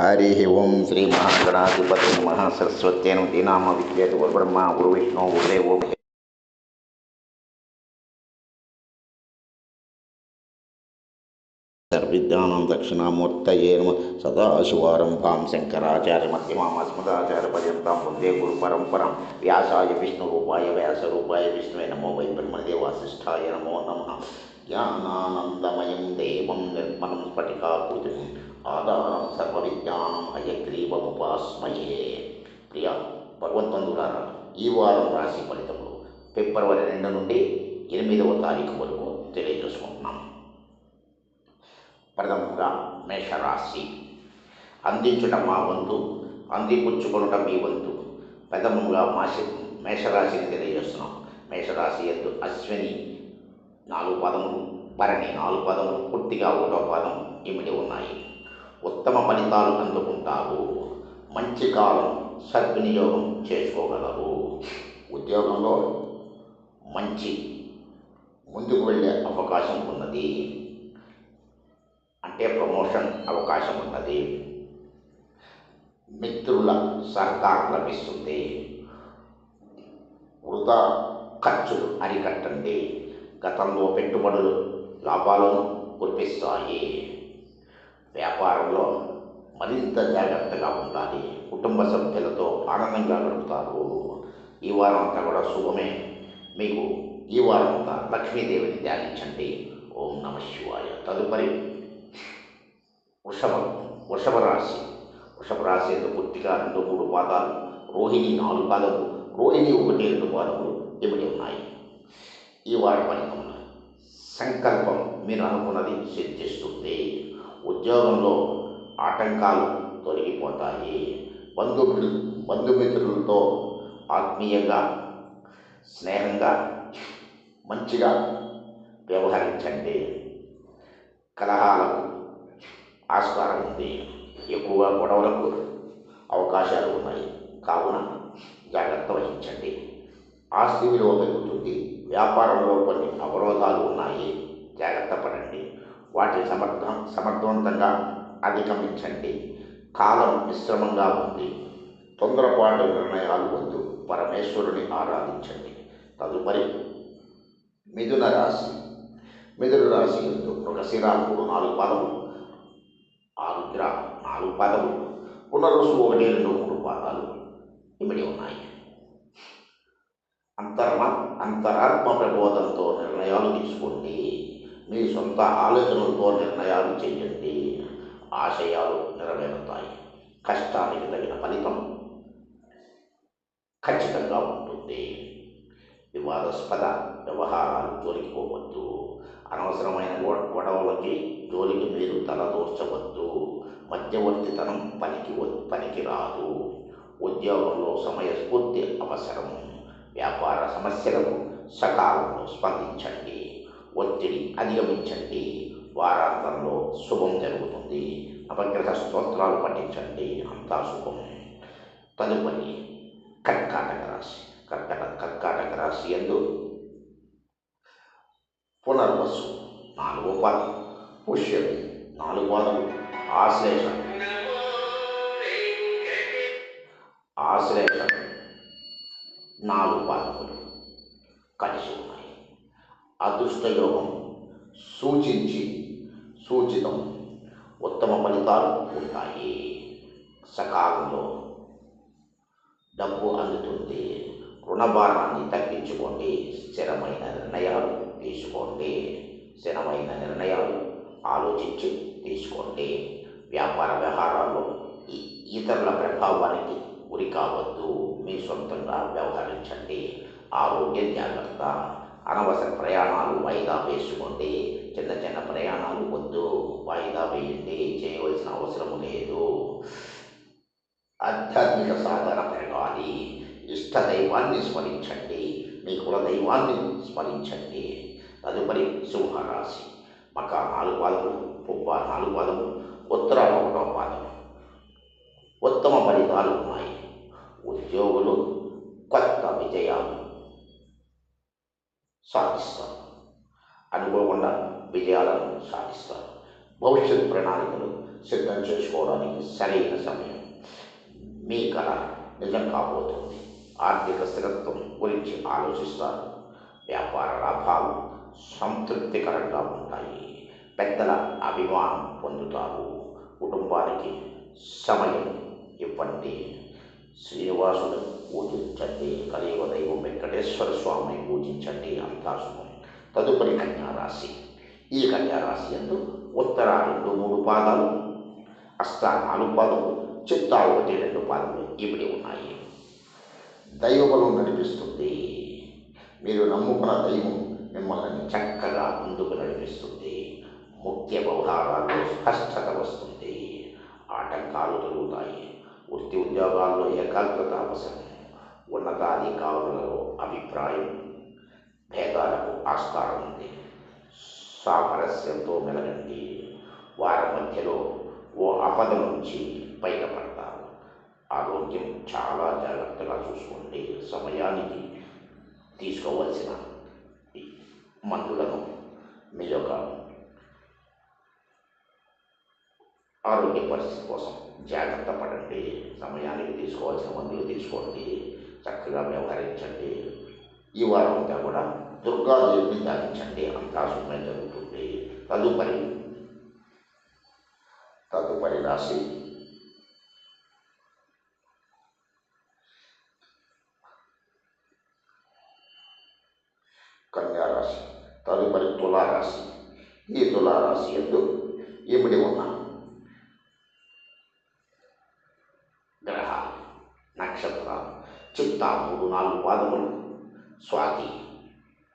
हरिः ओं श्रीमहागणाधिपति नमः सरस्वत्यै दीनाम विद्यते गुरुब्रह्मा गुरुविष्णु गुरुदेवो सर्विद्यानां दक्षिणामूर्तये नमः सदाशिवारम्भां शङ्कराचार्यमध्यमामस्मदाचार्यपर्यन्तां वन्दे गुरुपरम्परां व्यासाय विष्णुरूपाय व्यासरूपाय विष्णुवे नमो वै ब्रह्मदेवासिष्ठाय नमो नमः ज्ञानानन्दमयं देवं निर्मलं स्फटिकाकृतिम् ఆదానం సర్వవిజ్ఞానం అయగ్రీవముపాస్మయే. ప్రియ భగవద్బంధువులారా ఈ వారం రాశి ఫలితములు ఫిబ్రవరి రెండు నుండి ఎనిమిదవ తారీఖు వరకు తెలియజేసుకుంటున్నాం. ప్రథమంగా మేషరాశి. అందించుట మా వంతు అందిపుచ్చుకొనుట మీ వంతు. ప్రథమంగా మాషి మేషరాశిని తెలియజేస్తున్నాం. మేషరాశి ఎందు అశ్విని నాలుగు పదములు భరణి నాలుగు పదములు పూర్తిగా ఒకటో పదం ఇమిడి ఉన్నాయి. ఉత్తమ ఫలితాలు అందుకుంటారు మంచి కాలం సద్వినియోగం చేసుకోగలరు ఉద్యోగంలో మంచి ముందుకు వెళ్ళే అవకాశం ఉన్నది. అంటే ప్రమోషన్ అవకాశం ఉన్నది. మిత్రుల సహకారం లభిస్తుంది. వృధా ఖర్చులు అరికట్టండి. గతంలో పెట్టుబడులు లాభాలను కురిపిస్తాయి. వ్యాపారంలో మరింత జాగ్రత్తగా ఉండాలి. కుటుంబ సభ్యులతో ఆనందంగా గడుపుతారు. ఈ వారం అంతా కూడా శుభమే. మీకు ఈ వారం అంతా లక్ష్మీదేవిని ధ్యానించండి. ఓం నమ శివాయ. తదుపరి వృషభ వృషభ రాశి. వృషభ రాశి ఎందు పూర్తిగా రెండు మూడు పాదాలు రోహిణి నాలుగు పాదములు రోహిణి ఒకటి రెండు పాదములు ఇమిడి ఉన్నాయి? ఈ వారి ఫలితంలో సంకల్పం మీరు అనుకున్నది సిద్ధిస్తుంది. ఉద్యోగంలో ఆటంకాలు తొలగిపోతాయి. బంధుమిత్రు బంధుమిత్రులతో ఆత్మీయంగా స్నేహంగా మంచిగా వ్యవహరించండి. కలహాలకు ఆస్కారం ఉంది. ఎక్కువగా గొడవలకు అవకాశాలు ఉన్నాయి. కావున జాగ్రత్త వహించండి. ఆస్తి విలువ పెరుగుతుంది. వ్యాపారంలో కొన్ని అవరోధాలు ఉన్నాయి. జాగ్రత్త పడండి. వాటిని సమర్థ సమర్థవంతంగా అధిగమించండి. కాలం మిశ్రమంగా ఉంది. తొందరపాటు నిర్ణయాలు వద్దు. పరమేశ్వరుని ఆరాధించండి. తదుపరి మిథున రాశి. మిథున రాశి ఎందు మృగశిరాకుడు నాలుగు పాదములు ఆరుద్ర నాలుగు పాదములు పునరుసు ఒకటి రెండు మూడు పాదాలు ఇమిడి ఉన్నాయి. అంతర్మ అంతరాత్మ ప్రబోధంతో నిర్ణయాలు తీసుకోండి. మీ సొంత ఆలోచనలతో నిర్ణయాలు చేయండి. ఆశయాలు నెరవేరుతాయి. కష్టానికి తగిన ఫలితం ఖచ్చితంగా ఉంటుంది. వివాదాస్పద వ్యవహారాలు జోలికిపోవద్దు. అనవసరమైన గొడవలకి జోలికి మీరు తలదోర్చవద్దు. మధ్యవర్తితనం పనికి వ- పనికి రాదు. ఉద్యోగంలో సమయస్ఫూర్తి అవసరం. వ్యాపార సమస్యలకు సకాలంలో స్పందించండి. ఒత్తిడి అధిగమించండి. వారాంతంలో శుభం జరుగుతుంది. అపగ్రత స్తోత్రాలు పఠించండి. అంతా శుభం. తదుపరి కర్కాటక రాశి. కర్కట కర్కాటక రాశి ఎందు పునర్వసు నాలుగో పాదం. పుష్యమి నాలుగు పాదము ఆశ్లేషం ఆశ్లేషం నాలుగు పాదములు కలిసి ఉన్నాయి అదృష్టయోగం. సూచించి సూచితం ఉత్తమ ఫలితాలు ఉంటాయి. సకాలంలో డబ్బు అందుతుంది. రుణభారాన్ని తగ్గించుకోండి. స్థిరమైన నిర్ణయాలు తీసుకోండి. స్థిరమైన నిర్ణయాలు ఆలోచించి తీసుకోండి. వ్యాపార వ్యవహారాల్లో ఇతరుల ప్రభావానికి గురి కావద్దు. మీ సొంతంగా వ్యవహరించండి. ఆరోగ్య జాగ్రత్త. అనవసర ప్రయాణాలు వాయిదా వేసుకోండి చిన్న చిన్న ప్రయాణాలు వద్దు వాయిదా వేయండి చేయవలసిన అవసరం లేదు. ఆధ్యాత్మిక సాధన పెరగాలి. ఇష్ట దైవాన్ని స్మరించండి. మీ కుల దైవాన్ని స్మరించండి. తదుపరి సింహరాశి. మక నాలుగు పాదము పువ్వ నాలుగు పాదము ఉత్తర ఒకటో పాదం ఉత్తమ ఫలితాలు ఉన్నాయి. ఉద్యోగులు కొత్త విజయాలు సాధిస్తారు. అనుకోకుండా విజయాలను సాధిస్తారు. భవిష్యత్ ప్రణాళికలు సిద్ధం చేసుకోవడానికి సరైన సమయం. మీ కళ నిజం కాబోతుంది. ఆర్థిక స్థిరత్వం గురించి ఆలోచిస్తారు. వ్యాపార లాభాలు సంతృప్తికరంగా ఉంటాయి. పెద్దల అభిమానం పొందుతారు. కుటుంబానికి సమయం ఇవ్వండి. శ్రీనివాసుడు పూజించండి. కలియుగ దైవం వెంకటేశ్వర స్వామిని పూజించండి అంతా తదుపరి కన్యారాశి. ఈ కన్యారాశి అందు ఉత్తర రెండు మూడు పాదాలు అష్ట నాలుగు పాదములు చిత్త ఒకటి రెండు పాదములు ఇవిడి ఉన్నాయి. దైవబలం నడిపిస్తుంది. మీరు నమ్ముకున్న దైవం మిమ్మల్ని చక్కగా ముందుకు నడిపిస్తుంది. ముఖ్య వ్యవహారాల్లో స్పష్టత వస్తుంది. ఆటంకాలు తొలుగుతాయి. వృత్తి ఉద్యోగాల్లో ఏకాగ్రత అవసరం. ఉన్నతాధికారులలో అభిప్రాయం భేదాలకు ఆస్కారం ఉంది. సామరస్యంతో మెలగండి. వారి మధ్యలో ఓ ఆపద నుంచి బయటపడతారు. ఆరోగ్యం చాలా జాగ్రత్తగా చూసుకోండి. సమయానికి తీసుకోవలసిన మందులను మీ యొక్క ఆరోగ్య పరిస్థితి కోసం జాగ్రత్త పడండి. సమయానికి తీసుకోవాల్సిన మందులు తీసుకోండి. చక్కగా వ్యవహరించండి. ఈ వారం అంతా కూడా దుర్గాదేవిని ధ్యానించండి. అంతా శుభ్రం జరుగుతుంది. తదుపరి తదుపరి రాశి. కన్యారాశి తదుపరి తులారాశి. ఈ తులారాశి ఎందు ఇమిడి ఉన్న గ్రహాలు నక్షత్రాలు మూడు నాలుగు పాదములు. స్వాతి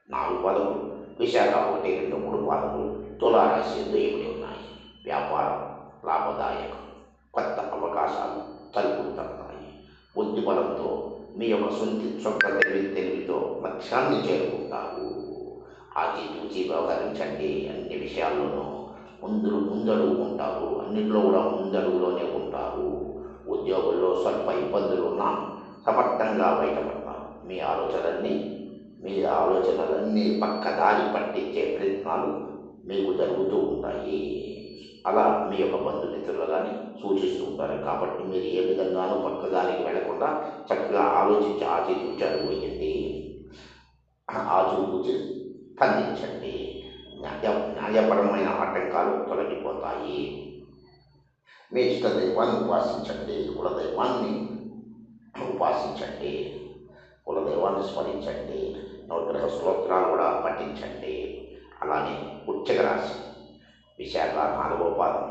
నాలుగు పదములు విశాఖ ఒకటి రెండు మూడు పాదములు తులారాశి దేవుడి ఉన్నాయి? వ్యాపారం లాభదాయకం కొత్త అవకాశాలు తలుపులు తడతాయి బుద్ధి మీ యొక్క సొంతి సొంత తెలివి తెలివితో లక్ష్యాన్ని చేరుకుంటారు. ఆచితూచి వ్యవహరించండి. అన్ని విషయాల్లోనూ ముందు ముందడుగు ఉంటారు. అన్నింటిలో కూడా ముందడుగులోనే ఉంటారు. ఉద్యోగుల్లో స్వల్ప ఇబ్బందులు ఉన్నా సమర్థంగా బయటపడతారు మీ ఆలోచనలన్నీ మీ ఆలోచనలన్నీ పక్కదారి పట్టించే ప్రయత్నాలు మీకు జరుగుతూ ఉంటాయి. అలా మీ యొక్క బంధుమిత్రులు కానీ సూచిస్తూ ఉంటారు. కాబట్టి మీరు ఏ విధంగానూ పక్కదారికి వెళ్ళకుండా చక్కగా ఆలోచించి ఆచితూచి అడుగు వేయండి స్పందించండి. న్యాయ న్యాయపరమైన ఆటంకాలు తొలగిపోతాయి. మీ ఇష్టదైవాన్ని ఉపాసించండి. కులదైవాన్ని ఉపాసించండి కులదైవాన్ని స్మరించండి. నవగ్రహ స్తోత్రాలు కూడా పఠించండి. అలానే ఉచ్చక రాశి విశాఖ నాలుగో పాదం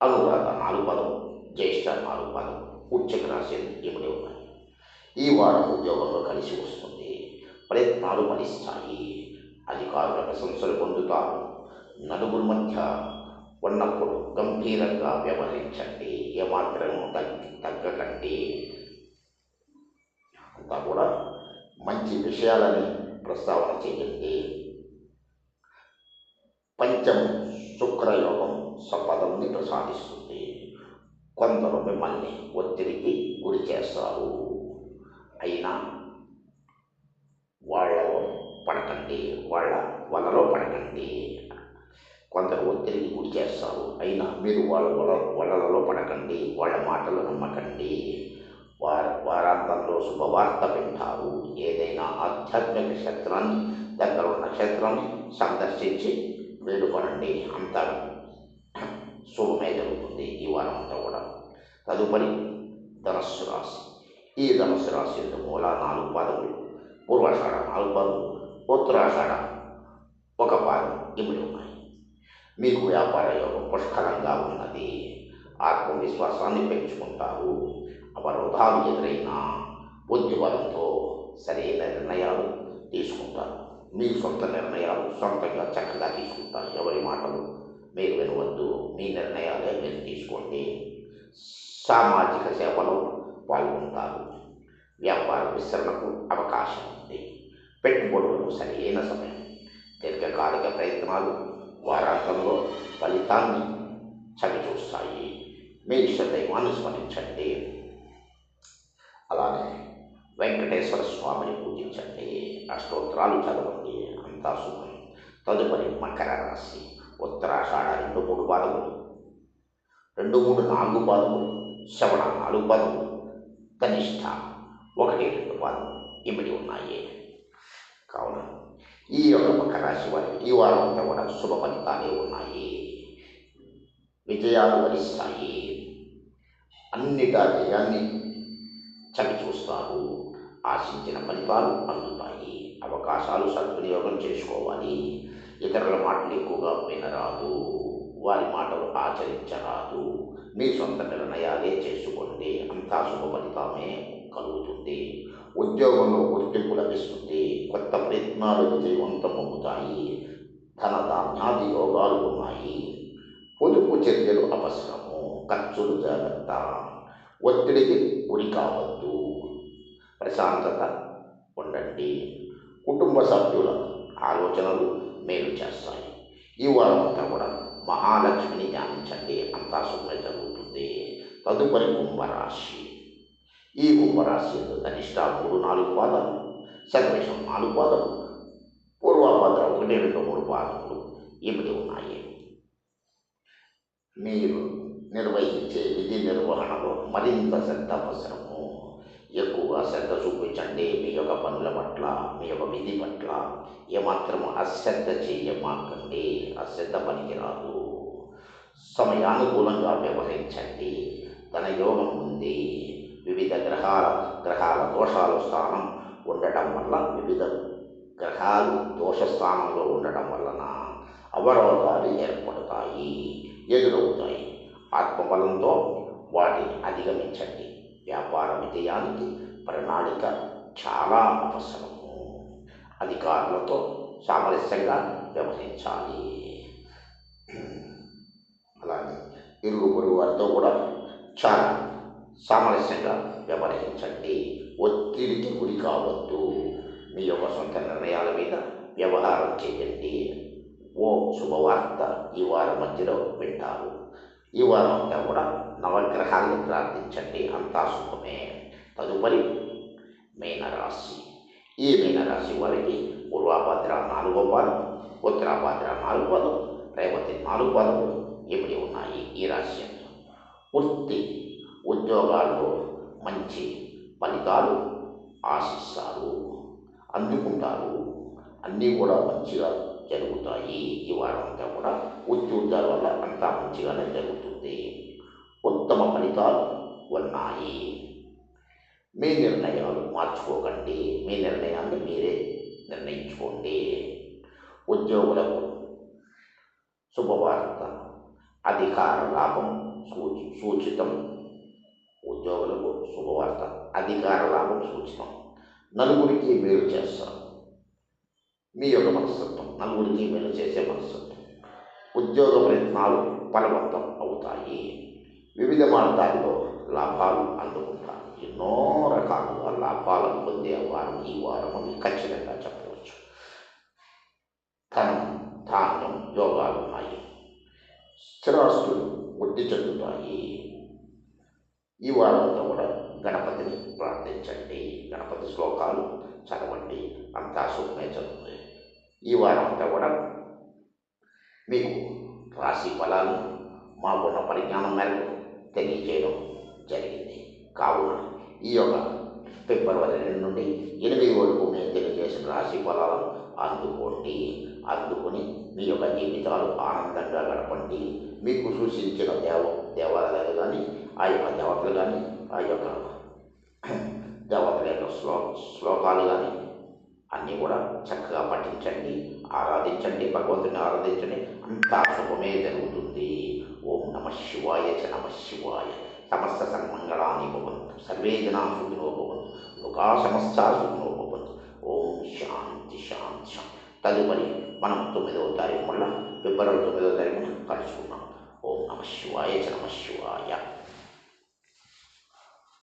అనురాధ నాలుగు పదం జ్యేష్ఠ నాలుగు పదం ఉచ్చక రాశి ఇప్పుడే ఉన్నాయి. ఈ వారం ఉద్యోగంలో కలిసి వస్తుంది. ప్రయత్నాలు ఫలిస్తాయి. అధికారుల ప్రశంసలు పొందుతారు. నలుగురు మధ్య ఉన్నప్పుడు గంభీరంగా వ్యవహరించండి. ఏమాత్రం తగ్గి తగ్గకండి. అంతా కూడా మంచి విషయాలని ప్రస్తావన చేయండి. పంచం శుక్రయోగం సంపదల్ని ప్రసాదిస్తుంది. కొందరు మిమ్మల్ని ఒత్తిడికి గురి చేస్తారు. అయినా వాళ్ళలో పడకండి. వాళ్ళ వలలో పడకండి. కొందరు ఒత్తిడికి గురి చేస్తారు. అయినా మీరు వాళ్ళ వల వలలో పడకండి వాళ్ళ మాటలు నమ్మకండి. వార వారాంతంలో శుభవార్త వింటారు. ఏదైనా ఆధ్యాత్మిక క్షేత్రాన్ని దగ్గర ఉన్న క్షేత్రాన్ని సందర్శించి వేడుకొనండి. అంతా శుభమే జరుగుతుంది ఈ వారం అంతా కూడా. తదుపరి ధనస్సు రాశి. ఈ ధనస్సు రాశి మూల నాలుగు పాదములు. పూర్వాషాఢ నాలుగు పాదములు. ఉత్తరాషాఢ ఒక పాదం. ఇమిడి ఉన్నాయి. మీకు వ్యాపార యోగం పుష్కలంగా ఉన్నది. ఆత్మవిశ్వాసాన్ని పెంచుకుంటారు అవరోధాలు ఎదురైనా బుద్ధిబలంతో సరైన నిర్ణయాలు తీసుకుంటారు. మీ సొంత నిర్ణయాలు సొంతంగా చక్కగా తీసుకుంటారు. ఎవరి మాటలు మీరు వినవద్దు. మీ నిర్ణయాలే మీరు తీసుకోండి. సామాజిక సేవలో పాల్గొంటారు. వ్యాపార విస్తరణకు అవకాశం ఉంది. పెట్టుబడులకు సరైన సమయం. దీర్ఘకాలిక ప్రయత్నాలు వారాంతంలో ఫలితాన్ని చవిచూస్తాయి మీ ఇష్ట స్మరించండి అలానే వెంకటేశ్వర స్వామిని పూజించండి అష్టోత్తరాలు చదవండి అంతా శుభం తదుపరి మకర రాశి ఉత్తరాషాఢ రెండు మూడు పాదములు రెండు మూడు నాలుగు పాదములు శవణ నాలుగు పాదములు కనిష్ట ఒకటి రెండు పాదములు ఇమిడి ఉన్నాయి కావున ఈ యొక్క మకర రాశి వారికి ఈ వారం అంతా కూడా శుభ ఫలితాలే ఉన్నాయి విజయాలు వరిస్తాయి అన్నిటా జయాన్ని చవి చూస్తారు ఆశించిన ఫలితాలు అందుతాయి అవకాశాలు సద్వినియోగం చేసుకోవాలి ఇతరుల మాటలు ఎక్కువగా వినరాదు వారి మాటలు ఆచరించరాదు మీ సొంత నిర్ణయాలే చేసుకోండి అంతా శుభ ఫలితమే కలుగుతుంది ఉద్యోగంలో గుర్తింపు లభిస్తుంది కొత్త ప్రయత్నాలు విజయవంతమవుతాయి. ధన ధాన్యాది యోగాలు ఉన్నాయి. పొదుపు చర్యలు అవసరము. ఖర్చులు జాగ్రత్త. ఒత్తిడికి గురి కావద్దు. ప్రశాంతత ఉండండి. కుటుంబ సభ్యుల ఆలోచనలు మేలు చేస్తాయి. ఈ వారం అంతా కూడా మహాలక్ష్మిని ధ్యానించండి. అంతా శుభ్రం జరుగుతుంది. తదుపరి కుంభరాశి. ఈ కుంభరాశి కనిష్ట మూడు నాలుగు పాదాలు సన్నివేశం నాలుగు పాదాలు పూర్వభద్ర ఒకటి రెండు మూడు పాదములు ఇమిడి ఉన్నాయి? మీరు నిర్వహించే విధి నిర్వహణలో మరింత శ్రద్ధ అవసరము. ఎక్కువగా శ్రద్ధ చూపించండి. మీ యొక్క పనుల పట్ల మీ యొక్క విధి పట్ల ఏమాత్రం అశ్రద్ధ చేయమాకండి. అశ్రద్ధ పనికిరాదు. సమయానుకూలంగా వ్యవహరించండి. తన యోగం ఉంది. వివిధ గ్రహాల గ్రహాల దోషాల స్థానం ఉండటం వల్ల వివిధ గ్రహాలు దోష స్థానంలో ఉండటం వలన అవరోధాలు ఏర్పడతాయి ఎదురవుతాయి. ఆత్మబలంతో వాటిని అధిగమించండి. వ్యాపార విజయానికి ప్రణాళిక చాలా అవసరము. అధికారులతో సామరస్యంగా వ్యవహరించాలి. అలాగే ఇరుగు పొరుగు వారితో కూడా చాలా సామరస్యంగా వ్యవహరించండి. ఒత్తిడికి గురి కావద్దు. మీ యొక్క సొంత నిర్ణయాల మీద వ్యవహారం చేయండి. ఓ శుభవార్త ఈ వారం మధ్యలో వింటారు. ఈ వారం అంతా కూడా నవగ్రహాలను ప్రార్థించండి. అంతా శుభమే. తదుపరి మీనరాశి. ఈ మీనరాశి వారికి పూర్వాభద్ర నాలుగో పాదం ఉత్తరాభద్ర నాలుగు పాదం రేవతి నాలుగు పాదములు ఇమిడి ఉన్నాయి ఈ రాశి వృత్తి ఉద్యోగాల్లో మంచి ఫలితాలు ఆశిస్తారు అందుకుంటారు. అన్నీ కూడా మంచిగా జరుగుతాయి. ఈ వారం అంతా కూడా ఉద్యోగాల వల్ల అంతా మంచిగానే జరుగుతుంది. ఉత్తమ ఫలితాలు ఉన్నాయి. మీ నిర్ణయాలు మార్చుకోకండి. మీ నిర్ణయాన్ని మీరే నిర్ణయించుకోండి. ఉద్యోగులకు శుభవార్త అధికార లాభం సూచి సూచితం ఉద్యోగులకు శుభవార్త. అధికార లాభం సూచనం నలుగురికి మేలు చేస్తారు. మీ యొక్క మనస్తత్వం. నలుగురికి మేలు చేసే మనస్తత్వం. ఉద్యోగ ప్రయత్నాలు ఫలవంతం అవుతాయి. వివిధ మార్గాల్లో లాభాలు అందుకుంటారు ఎన్నో రకాలుగా లాభాలను పొందే వారం ఈ వారం అని ఖచ్చితంగా చెప్పవచ్చు. ధనం ధాన్యం యోగాలు ఉన్నాయి. స్థిరాస్తులు వృద్ధి చెందుతాయి. ఈ వారంలో కూడా గణపతిని ప్రార్థించండి. గణపతి శ్లోకాలు చదవండి. అంతా సుఖమే చదువుతుంది ఈ వారం అంతా కూడా మీకు రాశి ఫలాలు మాకున్న పరిజ్ఞానం మేరకు తెలియజేయడం జరిగింది. కావున ఈ యొక్క ఫిబ్రవరి రెండు నుండి ఎనిమిది వరకు మేము తెలియజేసిన రాశి ఫలాలను అందుకోండి. అందుకొని మీ యొక్క జీవితాలు ఆనందంగా గడపండి. మీకు సూచించిన దేవ దేవాలయాలు కానీ ఆ యొక్క దేవతలు కానీ ఆ యొక్క దేవతల యొక్క శ్లో శ్లోకాలు కానీ అన్నీ కూడా చక్కగా పఠించండి ఆరాధించండి భగవంతుని ఆరాధించండి అంతా శుభమే జరుగుతుంది ఓం నమ శివాయ చ నమ శివాయ సమస్త సన్మంగళాన్ని భవంతు సర్వే జనా సుఖినో భవంతు లోకా సమస్త సుఖినో భవంతు ఓం శాంతి శాంతి శాంతి తదుపరి మనం తొమ్మిదవ తారీఖు మళ్ళా ఫిబ్రవరి తొమ్మిదవ తారీఖున కలుసుకున్నాం ఓం నమ శివాయ చ నమ శివాయ